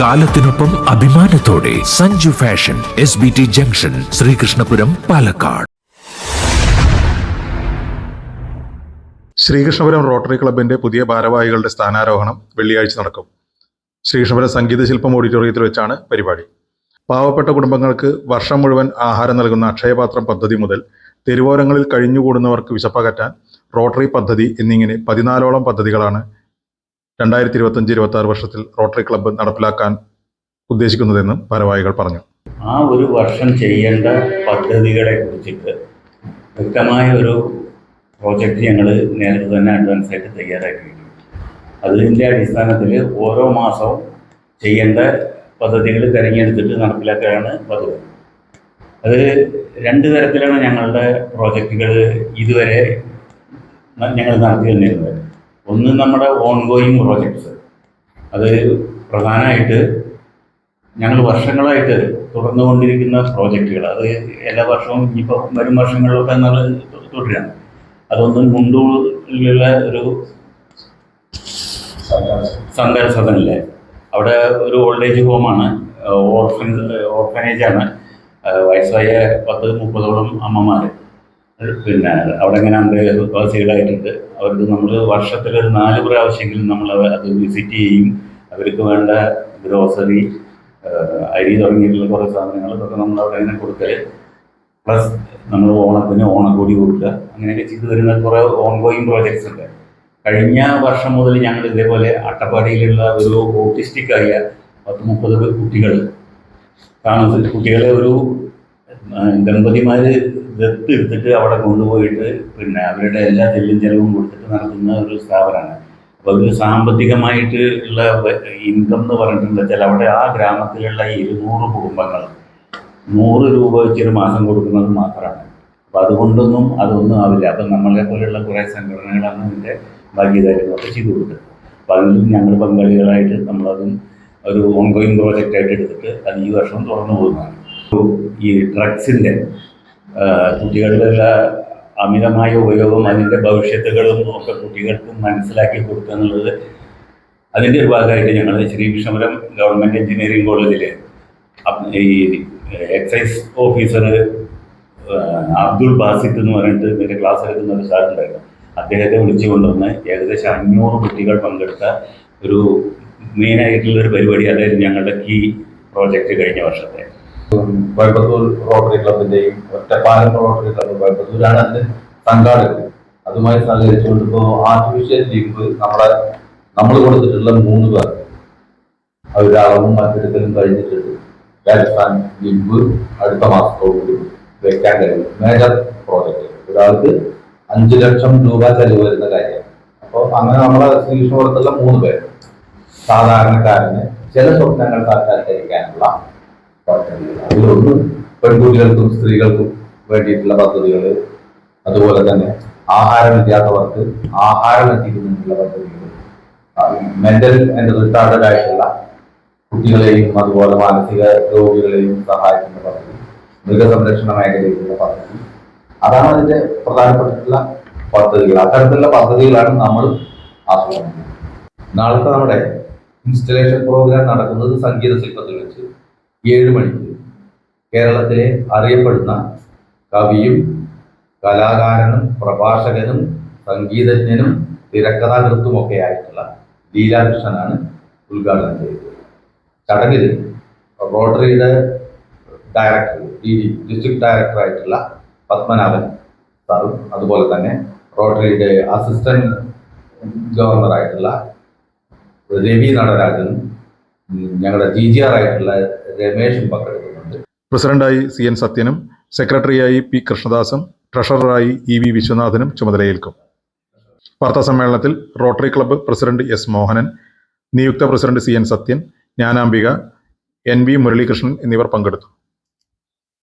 കാലത്തിനൊപ്പം അഭിമാനത്തോടെ Sanju fashion S B T junction Sreekrishnapuram Palakkad. Sreekrishnapuram rotary ക്ലബിന്റെ പുതിയ ഭാരവാഹികളുടെ സ്ഥാനാരോഹണം വെള്ളിയാഴ്ച നടക്കും. ശ്രീകൃഷ്ണപുരം സംഗീത ശില്പം ഓഡിറ്റോറിയത്തിൽ വെച്ചാണ് പരിപാടി. പാവപ്പെട്ട കുടുംബങ്ങൾക്ക് വർഷം മുഴുവൻ ആഹാരം നൽകുന്ന അക്ഷയപാത്രം പദ്ധതി മുതൽ തെരുവോരങ്ങളിൽ കഴിഞ്ഞുകൂടുന്നവർക്ക് വിശപ്പകറ്റാൻ റോട്ടറി പദ്ധതി എന്നിങ്ങനെ പതിനാലോളം പദ്ധതികളാണ് രണ്ടായിരത്തി ഇരുപത്തഞ്ച് ഇരുപത്തി ആറ് വർഷത്തിൽ റോട്ടറി ക്ലബ്ബ് നടപ്പിലാക്കാൻ ഉദ്ദേശിക്കുന്നതെന്നും ഭാരവാഹികൾ പറഞ്ഞു. ആ ഒരു വർഷം ചെയ്യേണ്ട പദ്ധതികളെ കുറിച്ചിട്ട് വ്യക്തമായ ഒരു പ്രോജക്റ്റ് ഞങ്ങൾ നേരത്തെ തന്നെ അഡ്വാൻസ് ആയിട്ട് തയ്യാറാക്കിയിട്ടുണ്ട് അതിന്റെ അടിസ്ഥാനത്തിൽ ഓരോ മാസവും ചെയ്യേണ്ട പദ്ധതികൾ തിരഞ്ഞെടുത്തിട്ട് നടപ്പിലാക്കാനാണ് പതിവ്. അത് രണ്ട് തരത്തിലാണ് ഞങ്ങളുടെ പ്രോജക്റ്റുകൾ ഇതുവരെ ഞങ്ങൾ നടത്തി വന്നിരുന്നത് ഒന്ന് നമ്മുടെ ഓൺഗോയിങ് പ്രോജക്ട്സ് അത് പ്രധാനമായിട്ട് ഞങ്ങൾ വർഷങ്ങളായിട്ട് തുടർന്നു കൊണ്ടിരിക്കുന്ന പ്രോജക്റ്റുകൾ അത് എല്ലാ വർഷവും ഇനിയിപ്പോൾ വരും വർഷങ്ങളിലൊക്കെ നമ്മൾ തുടരുകയാണ്. അതൊന്നും മുണ്ടൂരിലുള്ള ഒരു സന്ദർ സദനിലെ അവിടെ ഒരു ഓൾഡ് ഏജ് ഹോമാണ് ഓർഫൻ ഓർഫനേജാണ് വയസ്സായ പത്ത് മുപ്പതോളം അമ്മമാർ പിന്നെ അവിടെ ഇങ്ങനെ അന്തേവാസികളായിട്ടുണ്ട് അവർക്ക് നമ്മൾ വർഷത്തിൽ ഒരു നാല് പ്രാവശ്യമെങ്കിലും നമ്മൾ അത് വിസിറ്റ് ചെയ്യും. അവർക്ക് വേണ്ട ഗ്രോസറി അരി തുടങ്ങിയിട്ടുള്ള കുറേ സാധനങ്ങൾ ഇതൊക്കെ നമ്മൾ അവിടെ ഇങ്ങനെ കൊടുക്കൽ പ്ലസ് നമ്മൾ ഓണത്തിന് ഓണക്കോടി കൊടുക്കുക അങ്ങനെയൊക്കെ ചെയ്തു വരുന്ന കുറേ ഓൺഗോയിങ് പ്രോജക്ട്സ് ഉണ്ട്. കഴിഞ്ഞ വർഷം മുതൽ ഞങ്ങൾ ഇതേപോലെ അട്ടപ്പാടിയിലുള്ള ഒരു ഓട്ടിസ്റ്റിക് ആയ പത്ത് മുപ്പത് കുട്ടികൾ താമസിച്ച് കുട്ടികളെ ഒരു ആ, ദമ്പതിമാര് ദത്ത് എടുത്തിട്ട് അവിടെ കൊണ്ടുപോയിട്ട് പിന്നെ അവരുടെ എല്ലാ തെല്ലും ചെലവും കൊടുത്തിട്ട് നടത്തുന്ന ഒരു സ്ഥാപനമാണ്. അപ്പോൾ ഒരു സാമ്പത്തികമായിട്ട് ഉള്ള ഇൻകം എന്ന് പറഞ്ഞിട്ടുണ്ടെന്ന് വെച്ചാൽ അവിടെ ആ ഗ്രാമത്തിലുള്ള ഇരുന്നൂറ് കുടുംബങ്ങൾ നൂറ് രൂപ വെച്ചൊരു മാസം കൊടുക്കുന്നത് മാത്രമാണ്. അപ്പോൾ അതുകൊണ്ടൊന്നും അതൊന്നും ആവില്ല. അപ്പം നമ്മളെ പോലെയുള്ള കുറേ സംഘടനകളാണ് ഇതിന്റെ ഭാഗ്യദാരികളൊക്കെ ചെയ്തു കൊടുത്തത് അപ്പോൾ അതിലും ഞങ്ങൾ പങ്കാളികളായിട്ട് നമ്മളതും ഒരു ഓൺഗോയിങ് പ്രോജക്റ്റായിട്ട് എടുത്തിട്ട് അത് ഈ വർഷം തുറന്നു പോകുന്നതാണ്. ഈ ഡ്രഗ്സിന്റെ കുട്ടികളുടെ അമിതമായ ഉപയോഗം അതിന്റെ ഭവിഷ്യത്തുകളും ഒക്കെ കുട്ടികൾക്ക് മനസ്സിലാക്കി കൊടുക്കുക എന്നുള്ളത് അതിന്റെ ഒരു ഭാഗമായിട്ട് ഞങ്ങൾ ശ്രീകൃഷ്ണപുരം ഗവൺമെന്റ് എഞ്ചിനീയറിംഗ് കോളേജിൽ ഈ എക്സൈസ് ഓഫീസർ അബ്ദുൾ ബാസിത്ത് എന്ന് പറഞ്ഞിട്ട് ഇതിന്റെ ക്ലാസ് എടുക്കുന്ന ഒരു സാറുണ്ടായിരുന്നു അദ്ദേഹത്തെ വിളിച്ചു കൊണ്ടുവന്ന് ഏകദേശം അഞ്ഞൂറ് കുട്ടികൾ പങ്കെടുത്ത ഒരു മെയിനായിട്ടുള്ള ഒരു പരിപാടി അതായിരുന്നു ഞങ്ങളുടെ കീ പ്രോജക്റ്റ് കഴിഞ്ഞ വർഷത്തെ. കോയമ്പത്തൂർ റോട്ടറി ക്ലബിന്റെയും ഒറ്റപ്പാലം റോട്ടറി ക്ലബ് കോയമ്പത്തൂരാണ് അതിന്റെ സംഘാടകർ. അതുമായി സഹകരിച്ചുകൊണ്ട് ഇപ്പോൾ ആർട്ടിഫിഷ്യൽ ലിംബ് നമ്മളെ നമ്മൾ കൊടുത്തിട്ടുള്ള മൂന്ന് പേർ. അവരുടെ അളവും മറ്റെടുക്കലും കഴിഞ്ഞിട്ടുണ്ട്. രാജസ്ഥാൻ ലിംബ് അടുത്ത മാസത്തോടുകൂടി വെക്കാൻ കഴിയും. മേജർ പ്രോജക്റ്റ് ഒരാൾക്ക് അഞ്ചു ലക്ഷം രൂപ ചെലവ് വരുന്ന കാര്യമാണ്. അപ്പോൾ അങ്ങനെ നമ്മളെ ശ്രീകൃഷ്ണപുരത്തുള്ള മൂന്ന് പേർ സാധാരണക്കാരന് ചില സ്വപ്നങ്ങൾ സാക്ഷാത്കരിക്കാനുള്ള അതിലൊന്ന് പെൺകുട്ടികൾക്കും സ്ത്രീകൾക്കും വേണ്ടിയിട്ടുള്ള പദ്ധതികൾ അതുപോലെ തന്നെ ആഹാരം ഇല്ലാത്തവർക്ക് ആഹാരം എത്തിക്കുന്നതിനുള്ള പദ്ധതികൾ. മെന്റൽ ആൻഡ് റിട്ടാർഡഡ് ആയിട്ടുള്ള കുട്ടികളെയും അതുപോലെ മാനസിക രോഗികളെയും സഹായിക്കുന്ന പദ്ധതി മൃഗസംരക്ഷണ മേഖലയിലുള്ള പദ്ധതി അതാണ് അതിന്റെ പ്രധാനപ്പെട്ടിട്ടുള്ള പദ്ധതികൾ. അത്തരത്തിലുള്ള പദ്ധതികളാണ് നമ്മൾ ആസ്വദിക്കുന്നത് നാളത്തെ നമ്മുടെ ഇൻസ്റ്റലേഷൻ പ്രോഗ്രാം നടക്കുന്നത് സംഗീത ശില്പത്തിൽ വെച്ച്. ഏഴ് മണിക്ക് കേരളത്തിലെ അറിയപ്പെടുന്ന കവിയും കലാകാരനും പ്രഭാഷകനും സംഗീതജ്ഞനും തിരക്കഥാകൃത്തുമൊക്കെ ആയിട്ടുള്ള ലീലാകൃഷ്ണനാണ് ഉദ്ഘാടനം ചെയ്തത്. ചടങ്ങിൽ റോട്ടറിയുടെ ഡയറക്ടർ ഡി ഡി ഡിസ്ട്രിക്ട് ഡയറക്ടറായിട്ടുള്ള പത്മനാഭൻ സാറും അതുപോലെ തന്നെ റോട്ടറിയുടെ അസിസ്റ്റന്റ് ഗവർണറായിട്ടുള്ള രവി നടരാജനും ഞങ്ങളുടെ ജി ജി ആർ ആയിട്ടുള്ള രമേഷും പങ്കെടുക്കുന്നുണ്ട്. പ്രസിഡന്റായി സി എൻ സത്യനും സെക്രട്ടറിയായി പി കൃഷ്ണദാസും ട്രഷററായി ഇ വി വിശ്വനാഥനും ചുമതലയേൽക്കും. വാർത്താ സമ്മേളനത്തിൽ rotary club president S Mohanan നിയുക്ത president C N Sathyan Jnanambika N V Muralikrishnan എന്നിവർ പങ്കെടുത്തു.